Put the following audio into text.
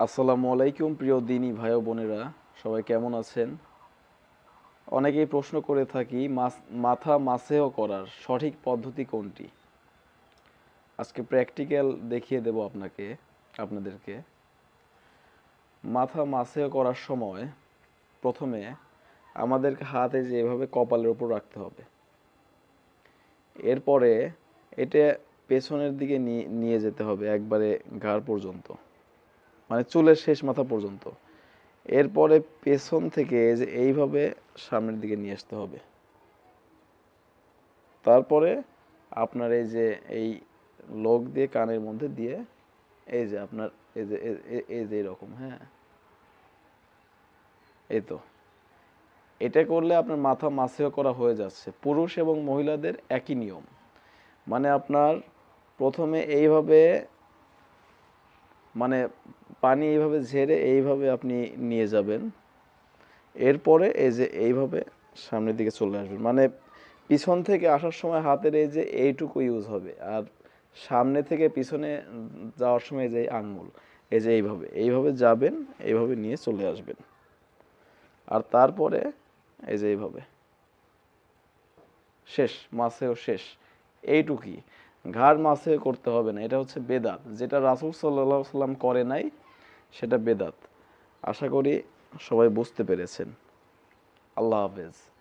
আসসালামু আলাইকুম, প্রিয় দিনী ভাই বোনেরা। সবাই কেমন আছেন? অনেকেই প্রশ্ন করে থাকি মাথা মাসেও করার সঠিক পদ্ধতি কোনটি? আজকে প্র্যাকটিক্যাল দেখিয়ে দেব আপনাকে, আপনাদেরকে। মাথা মাসেও করার সময় প্রথমে আমাদেরকে হাতে যে এভাবে কপালের উপর রাখতে হবে। এরপরে এটা পেছনের দিকে নিয়ে যেতে হবে, একবারে ঘাড় পর্যন্ত। মানে চুলের শেষ মাথা পর্যন্ত। এরপরে পেছন থেকে যে এইভাবে সামনের দিকে নিয়ে আসতে হবে। তারপরে আপনার এই যে এই লোক দিয়ে কানের মধ্যে দিয়ে এই যে আপনার এই যে এই যে এরকম হ্যাঁ। এই তো। এটা করলে আপনার মাথা মাসেও করা হয়ে যাচ্ছে। পুরুষ এবং মহিলাদের একই নিয়ম। মানে আপনার প্রথমে এইভাবে মানে পানি এইভাবে ঝেড়ে এইভাবে আপনি নিয়ে যাবেন। এরপরে এই যে এইভাবে সামনের দিকে চলে আসবেন। মানে পিছন থেকে আসার সময় হাতের এই যে এইটুকু ইউজ হবে। আর সামনে থেকে পিছনে যাওয়ার সময় যে আঙ্গুল, এই যে এইভাবে এইভাবে যাবেন, এইভাবে নিয়ে চলে আসবেন। আর তারপরে এই যে এইভাবে, শেষ মাসেও শেষ, এইটুকুই। ঘাড় মাসে করতে হবে না, এটা হচ্ছে বেদাত। যেটা রাসুল সাল্লাহ সাল্লাম করে নাই, সেটা বেদাত। আশা করি সবাই বুঝতে পেরেছেন। আল্লাহ হাফেজ।